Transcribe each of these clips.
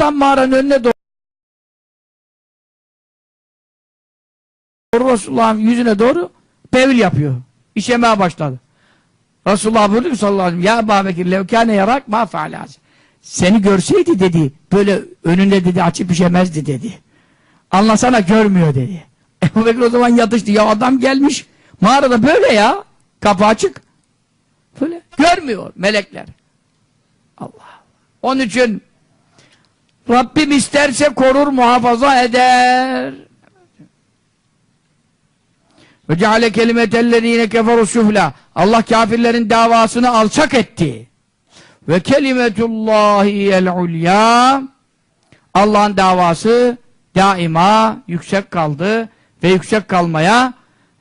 tam mağaranın önüne doğru Resulullah'ın yüzüne doğru bevil yapıyor. İşemeye başladı. Resulullah buyurdu ki sallallahu aleyhi ve sellem Ya Ebu Bekir levkâne yarak ma fealâz. Seni görseydi dedi böyle önünde dedi açıp işemezdi dedi. Anlasana görmüyor dedi. Ebu Bekir o zaman yatıştı. Ya adam gelmiş mağarada böyle ya. Kapı açık. Böyle görmüyor melekler. Allah. Onun için Rabbim isterse korur muhafaza eder. Ve ceale kelimetellezine keferu süfla. Allah kafirlerin davasını alçak etti. Ve kelimetullahi el ulya. Allah'ın davası daima yüksek kaldı ve yüksek kalmaya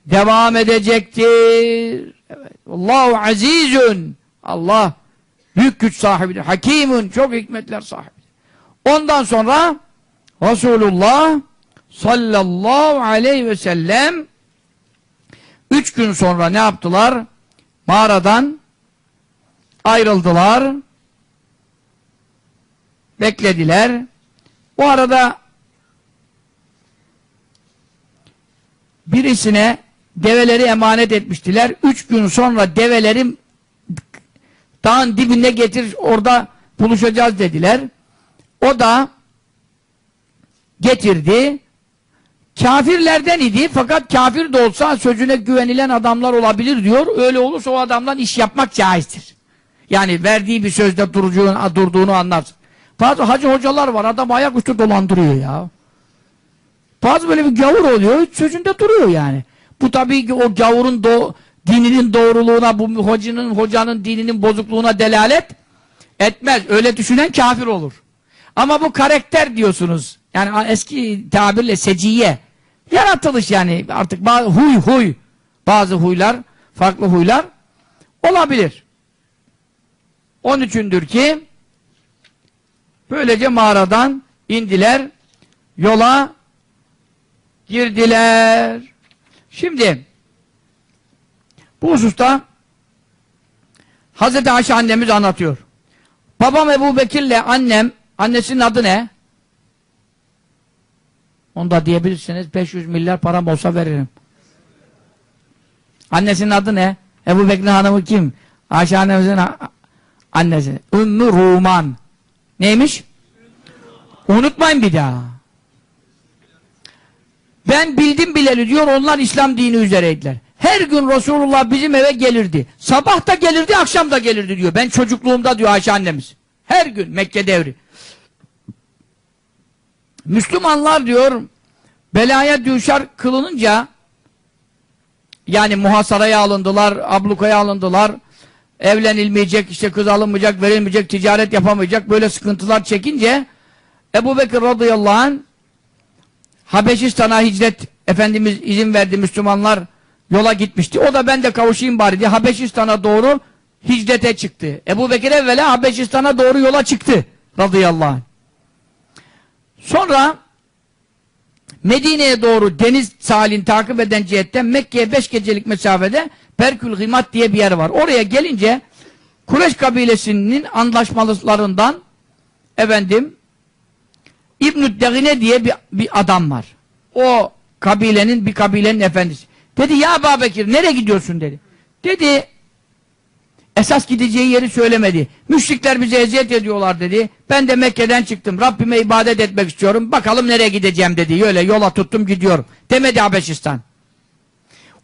devam edecektir. Evet. Allahu azizun. Allah büyük güç sahibidir. Hakimun çok hikmetler sahibidir. Ondan sonra Resulullah sallallahu aleyhi ve sellem üç gün sonra ne yaptılar? Mağaradan ayrıldılar. Beklediler. O arada birisine develeri emanet etmiştiler. Üç gün sonra develerim dağın dibine getir orada buluşacağız dediler. O da getirdi. Kafirlerden idi fakat kafir de olsa sözüne güvenilen adamlar olabilir diyor. Öyle olursa o adamdan iş yapmak caizdir. Yani verdiği bir sözde durduğunu anlarsın. Bazı hacı hocalar var adam ayaküstü dolandırıyor ya. Bazı böyle bir gavur oluyor sözünde duruyor yani. Bu tabii ki o gavurun do dininin doğruluğuna, bu hocanın, hocanın dininin bozukluğuna delalet etmez. Öyle düşünen kafir olur. Ama bu karakter diyorsunuz. Yani eski tabirle seciye. Yaratılış yani artık bazı huy huy. Bazı huylar, farklı huylar olabilir. Onun üçündür ki böylece mağaradan indiler, yola girdiler. Şimdi bu hususta Hazreti Ayşe annemiz anlatıyor. Babam Ebu Bekir'le annem, annesinin adı ne? Onu da diyebilirsiniz. 500 milyar param olsa veririm. Annesinin adı ne? Ebu Bekir'in hanımı kim? Ayşe annemizin annesi. Ümmü Ruman. Neymiş? Unutmayın bir daha. Ben bildim bileli diyor onlar İslam dini üzereydiler. Her gün Resulullah bizim eve gelirdi. Sabah da gelirdi, akşam da gelirdi diyor. Ben çocukluğumda diyor Ayşe annemiz. Her gün Mekke devri. Müslümanlar diyor belaya düşer kılınınca yani muhasaraya alındılar, ablukaya alındılar. Evlenilmeyecek, işte kız alınmayacak, verilmeyecek, ticaret yapamayacak böyle sıkıntılar çekince Ebu Bekir radıyallahu anh Habeşistan'a hicret Efendimiz izin verdi Müslümanlar yola gitmişti. O da ben de kavuşayım bari diye Habeşistan'a doğru hicrete çıktı. Ebu Bekir evvela Habeşistan'a doğru yola çıktı radıyallahu anh. Sonra Medine'ye doğru deniz sahilini takip eden cihetten Mekke'ye beş gecelik mesafede Perkül Himat diye bir yer var. Oraya gelince Kureş kabilesinin anlaşmalılarından efendim İbn-i Degine diye bir, bir adam var. O kabilenin bir kabilenin efendisi. Dedi ya Babekir nereye gidiyorsun dedi. Dedi esas gideceği yeri söylemedi. Müşrikler bize eziyet ediyorlar dedi. Ben de Mekke'den çıktım. Rabbime ibadet etmek istiyorum. Bakalım nereye gideceğim dedi. Öyle yola tuttum gidiyorum. Demedi Habeşistan.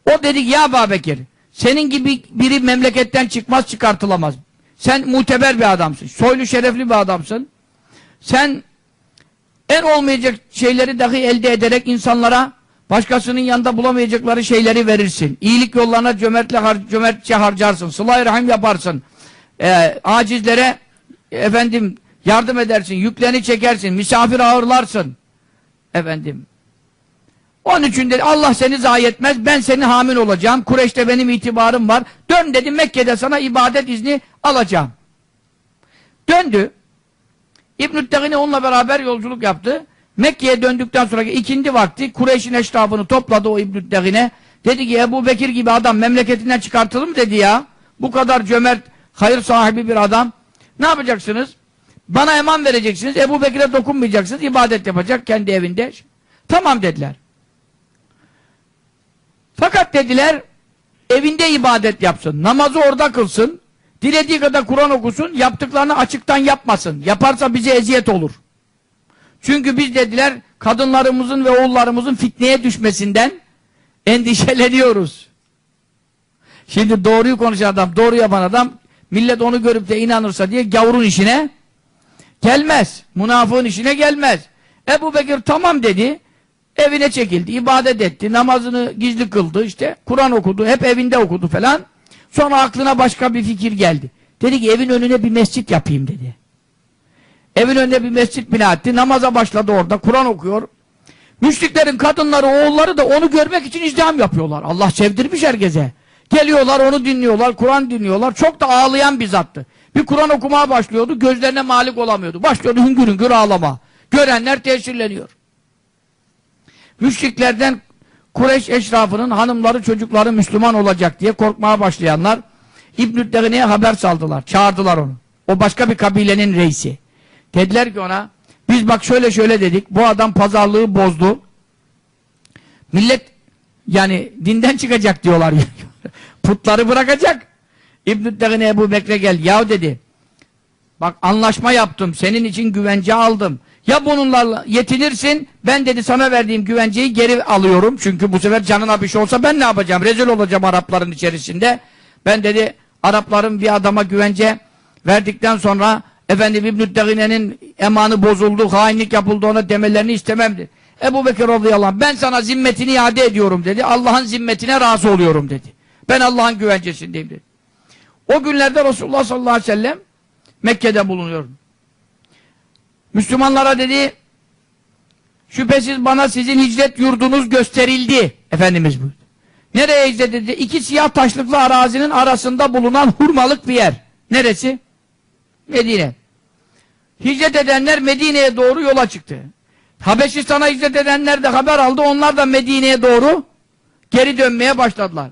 O dedi ya Babekir senin gibi biri memleketten çıkmaz çıkartılamaz. Sen muteber bir adamsın. Soylu şerefli bir adamsın. Sen en olmayacak şeyleri dahi elde ederek insanlara başkasının yanında bulamayacakları şeyleri verirsin. İyilik yollarına cömertle har cömertçe harcarsın. Sıla-i rahim yaparsın. Ee, acizlere efendim yardım edersin. Yüklerini çekersin. Misafir ağırlarsın. Efendim. Onun için dedi Allah seni zayi etmez. Ben senin hamil olacağım. Kureyş'te benim itibarım var. Dön dedi Mekke'de sana ibadet izni alacağım. Döndü. İbn-i onunla beraber yolculuk yaptı. Mekke'ye döndükten sonra ikindi vakti Kureyş'in eşrafını topladı o İbn-i Tegine. Dedi ki Ebu Bekir gibi adam memleketinden çıkartılır mı dedi ya. Bu kadar cömert, hayır sahibi bir adam. Ne yapacaksınız? Bana eman vereceksiniz. Ebu Bekir'e dokunmayacaksınız. ibadet yapacak kendi evinde. Tamam dediler. Fakat dediler evinde ibadet yapsın. Namazı orada kılsın. Dilediği kadar Kur'an okusun. Yaptıklarını açıktan yapmasın. Yaparsa bize eziyet olur. Çünkü biz dediler kadınlarımızın ve oğullarımızın fitneye düşmesinden endişeleniyoruz. Şimdi doğruyu konuşan adam, doğru yapan adam millet onu görüp de inanırsa diye gavurun işine gelmez. Münafığın işine gelmez. Ebu Bekir tamam dedi. Evine çekildi, ibadet etti, namazını gizli kıldı, işte Kur'an okudu, hep evinde okudu falan. Sonra aklına başka bir fikir geldi. Dedi ki evin önüne bir mescit yapayım dedi. Evin önüne bir mescit bina etti, namaza başladı orada, Kur'an okuyor. Müşriklerin kadınları, oğulları da onu görmek için izdiham yapıyorlar. Allah sevdirmiş herkese. Geliyorlar, onu dinliyorlar, Kur'an dinliyorlar. Çok da ağlayan bir zattı. Bir Kur'an okumaya başlıyordu, gözlerine malik olamıyordu. Başlıyordu hüngür hüngür ağlama. Görenler tesirleniyor. Müşriklerden Kureyş eşrafının hanımları çocukları Müslüman olacak diye korkmaya başlayanlar İbn-i haber saldılar. Çağırdılar onu. O başka bir kabilenin reisi. Dediler ki ona biz bak şöyle şöyle dedik. Bu adam pazarlığı bozdu. Millet yani dinden çıkacak diyorlar. Putları bırakacak. İbn-i Ebu Bekre gel. Yahu dedi. Bak anlaşma yaptım. Senin için güvence aldım. Ya bununla yetinirsin, ben dedi sana verdiğim güvenceyi geri alıyorum. Çünkü bu sefer canına bir şey olsa ben ne yapacağım? Rezil olacağım Arapların içerisinde. Ben dedi Arapların bir adama güvence verdikten sonra efendim İbn-i Degine'nin emanı bozuldu, hainlik yapıldı ona demelerini istememdi. Ebu Bekir radıyallahu anh ben sana zimmetini iade ediyorum dedi. Allah'ın zimmetine razı oluyorum dedi. Ben Allah'ın güvencesindeyim dedi. O günlerde Resulullah sallallahu aleyhi ve sellem Mekke'de bulunuyor. Müslümanlara dedi şüphesiz bana sizin hicret yurdunuz gösterildi. Efendimiz buyurdu. Nereye hicret dedi? İki siyah taşlıklı arazinin arasında bulunan hurmalık bir yer. Neresi? Medine. Hicret edenler Medine'ye doğru yola çıktı. Habeşistan'a hicret edenler de haber aldı. Onlar da Medine'ye doğru geri dönmeye başladılar.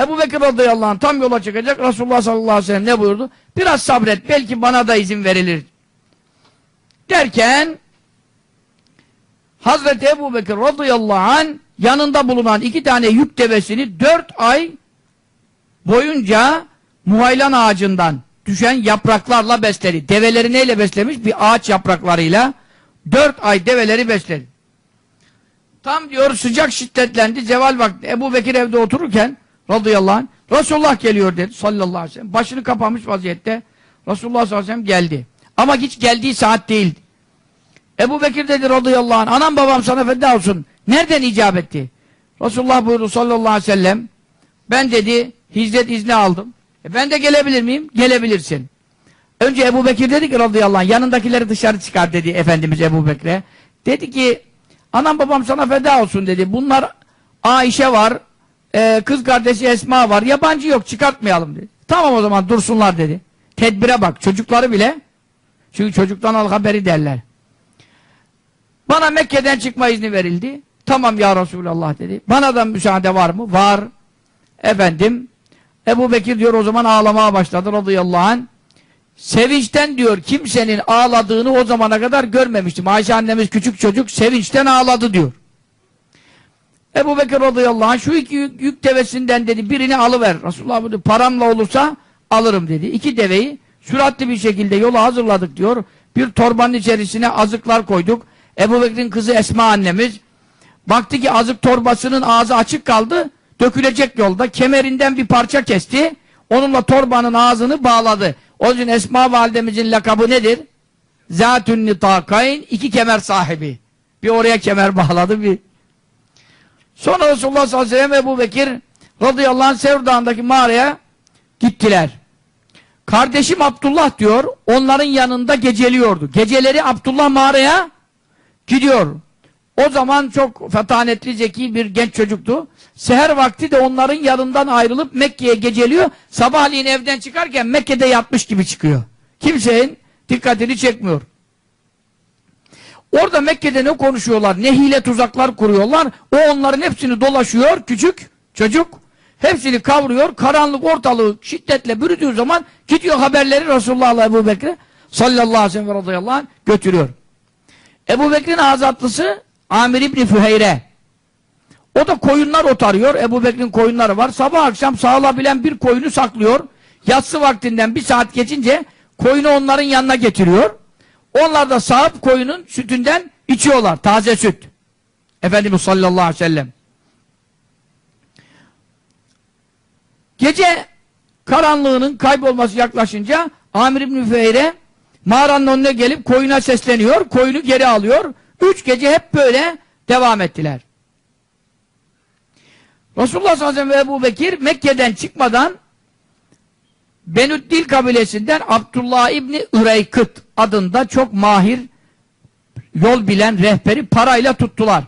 Ebu Bekir radıyallahu anh tam yola çıkacak. Resulullah sallallahu aleyhi ve sellem ne buyurdu? Biraz sabret. Belki bana da izin verilir. Derken Hazreti Ebu Bekir radıyallahu anh yanında bulunan iki tane yük devesini dört ay boyunca muhaylan ağacından düşen yapraklarla besledi. Develeri neyle beslemiş? Bir ağaç yapraklarıyla dört ay develeri besledi. Tam diyor sıcak şiddetlendi. Zeval vakti. Ebu Bekir evde otururken radıyallahu anh Resulullah geliyor dedi sallallahu aleyhi ve sellem. Başını kapamış vaziyette Resulullah sallallahu aleyhi ve sellem geldi. Ama hiç geldiği saat değildi. Ebu Bekir dedi radıyallahu anh anam babam sana feda olsun. Nereden icap etti? Resulullah buyurdu sallallahu aleyhi ve sellem ben dedi hicret izni aldım. E ben de gelebilir miyim? Gelebilirsin. Önce Ebu Bekir dedi ki radıyallahu anh yanındakileri dışarı çıkar dedi Efendimiz Ebu Bekir'e. Dedi ki anam babam sana feda olsun dedi. Bunlar Ayşe var e, kız kardeşi Esma var yabancı yok çıkartmayalım dedi. Tamam o zaman dursunlar dedi. Tedbire bak çocukları bile çünkü çocuktan al haberi derler. Bana Mekke'den çıkma izni verildi. Tamam ya Resulallah dedi. Bana da müsaade var mı? Var. Efendim Ebu Bekir diyor o zaman ağlamaya başladı radıyallahu anh. Sevinçten diyor kimsenin ağladığını o zamana kadar görmemiştim. Ayşe annemiz küçük çocuk sevinçten ağladı diyor. Ebu Bekir radıyallahu anh şu iki yük, yük devesinden dedi birini alıver. Resulullah dedi paramla olursa alırım dedi. İki deveyi süratli bir şekilde yola hazırladık diyor. Bir torbanın içerisine azıklar koyduk. Ebu Bekir'in kızı Esma annemiz baktı ki azık torbasının ağzı açık kaldı. Dökülecek yolda. Kemerinden bir parça kesti. Onunla torbanın ağzını bağladı. O yüzden Esma validemizin lakabı nedir? Zatün nitakayn iki kemer sahibi. Bir oraya kemer bağladı bir. Sonra Resulullah sallallahu aleyhi ve sellem Ebu Bekir radıyallahu anh Sevr mağaraya gittiler. Kardeşim Abdullah diyor onların yanında geceliyordu. Geceleri Abdullah mağaraya gidiyor. O zaman çok fetanetli, zeki bir genç çocuktu. Seher vakti de onların yanından ayrılıp Mekke'ye geceliyor. Sabahleyin evden çıkarken Mekke'de yatmış gibi çıkıyor. Kimsenin dikkatini çekmiyor. Orada Mekke'de ne konuşuyorlar, ne hile tuzaklar kuruyorlar. O onların hepsini dolaşıyor, küçük çocuk. Hepsini kavruyor, karanlık ortalığı şiddetle bürüdüğü zaman gidiyor haberleri Resulullah'la Ebu Bekir'e. sallallahu aleyhi ve radıyallahu anh götürüyor. Ebu Bekir'in azatlısı Amir İbni Füheyre. O da koyunlar otarıyor. Ebu Bekir'in koyunları var. Sabah akşam sağlabilen bir koyunu saklıyor. Yatsı vaktinden bir saat geçince koyunu onların yanına getiriyor. Onlar da sahip koyunun sütünden içiyorlar. Taze süt. Efendimiz sallallahu aleyhi ve sellem. Gece karanlığının kaybolması yaklaşınca Amir İbni Füheyre mağaranın önüne gelip koyuna sesleniyor. Koyunu geri alıyor. Üç gece hep böyle devam ettiler. Resulullah sallallahu aleyhi ve Ebu Bekir Mekke'den çıkmadan Benüddil kabilesinden Abdullah İbni Üreykıt adında çok mahir yol bilen rehberi parayla tuttular.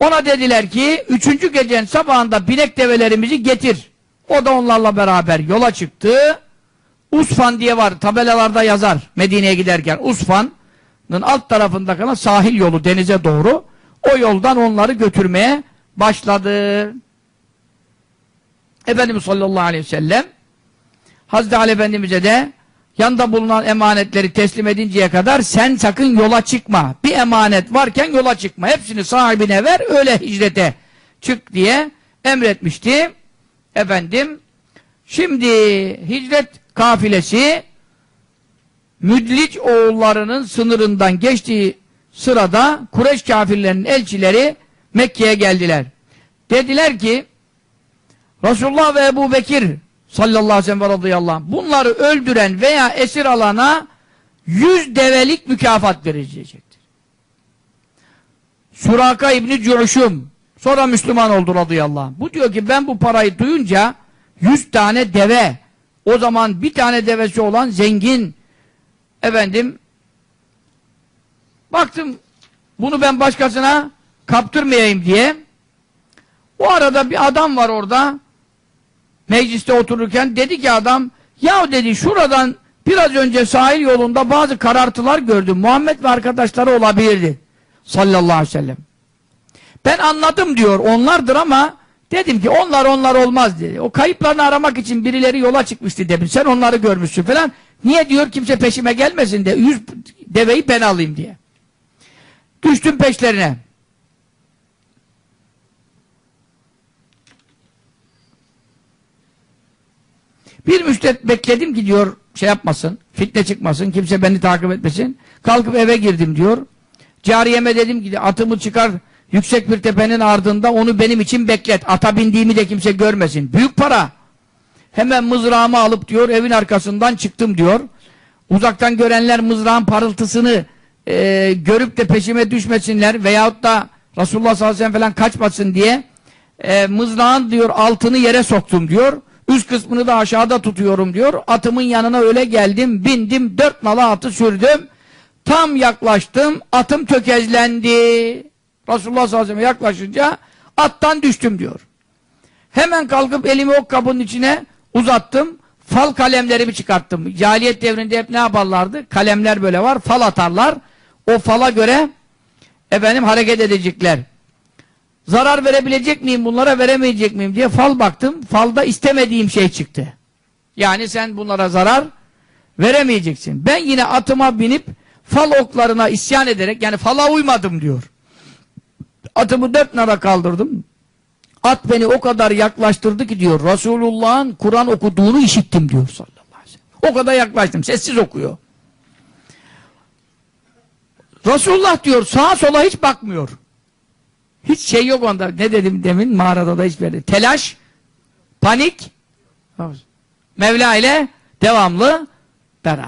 Ona dediler ki üçüncü gecenin sabahında binek develerimizi getir. O da onlarla beraber yola çıktı. Usfan diye var tabelalarda yazar Medine'ye giderken Usfan'ın alt tarafında kalan sahil yolu denize doğru o yoldan onları götürmeye başladı. Efendimiz sallallahu aleyhi ve sellem Hazreti Ali Efendimiz'e de yanında bulunan emanetleri teslim edinceye kadar sen sakın yola çıkma. Bir emanet varken yola çıkma. Hepsini sahibine ver öyle hicrete çık diye emretmişti. Efendim şimdi hicret kafilesi Müdlic oğullarının sınırından geçtiği sırada Kureyş kafirlerinin elçileri Mekke'ye geldiler. Dediler ki Resulullah ve Ebu Bekir sallallahu aleyhi ve radıyallahu anh bunları öldüren veya esir alana yüz develik mükafat verilecektir. Suraka İbni Cü'şüm sonra Müslüman oldu radıyallahu anh. Bu diyor ki ben bu parayı duyunca yüz tane deve o zaman bir tane devesi olan zengin efendim baktım bunu ben başkasına kaptırmayayım diye o arada bir adam var orada mecliste otururken dedi ki adam ya dedi şuradan biraz önce sahil yolunda bazı karartılar gördüm. Muhammed ve arkadaşları olabilirdi. Sallallahu aleyhi ve sellem. Ben anladım diyor onlardır ama dedim ki onlar onlar olmaz dedi. O kayıplarını aramak için birileri yola çıkmıştı dedim. Sen onları görmüşsün falan. Niye diyor kimse peşime gelmesin de yüz deveyi ben alayım diye. Düştüm peşlerine. Bir müddet bekledim ki diyor şey yapmasın, fitne çıkmasın, kimse beni takip etmesin. Kalkıp eve girdim diyor. Cariyeme dedim ki atımı çıkar yüksek bir tepenin ardında onu benim için beklet. Ata bindiğimi de kimse görmesin. Büyük para. Hemen mızrağımı alıp diyor evin arkasından çıktım diyor. Uzaktan görenler mızrağın parıltısını e, görüp de peşime düşmesinler veyahut da Resulullah sallallahu aleyhi ve sellem falan kaçmasın diye e, mızrağın diyor altını yere soktum diyor. Üst kısmını da aşağıda tutuyorum diyor. Atımın yanına öyle geldim, bindim, dört nala atı sürdüm. Tam yaklaştım, atım tökezlendi. Resulullah sallallahu aleyhi ve sellem yaklaşınca attan düştüm diyor. Hemen kalkıp elimi o kabının içine uzattım. Fal kalemlerimi çıkarttım. Cahiliyet devrinde hep ne yaparlardı? Kalemler böyle var, fal atarlar. O fala göre efendim hareket edecekler. Zarar verebilecek miyim bunlara veremeyecek miyim diye fal baktım. Falda istemediğim şey çıktı. Yani sen bunlara zarar veremeyeceksin. Ben yine atıma binip fal oklarına isyan ederek yani fala uymadım diyor. Atımı dört nara kaldırdım. At beni o kadar yaklaştırdı ki diyor Resulullah'ın Kur'an okuduğunu işittim diyor sallallahu aleyhi ve sellem. O kadar yaklaştım. Sessiz okuyor. Resulullah diyor sağa sola hiç bakmıyor. Hiç şey yok onda. Ne dedim demin mağarada da hiçbir yerde. Telaş, panik, Mevla ile devamlı beraber.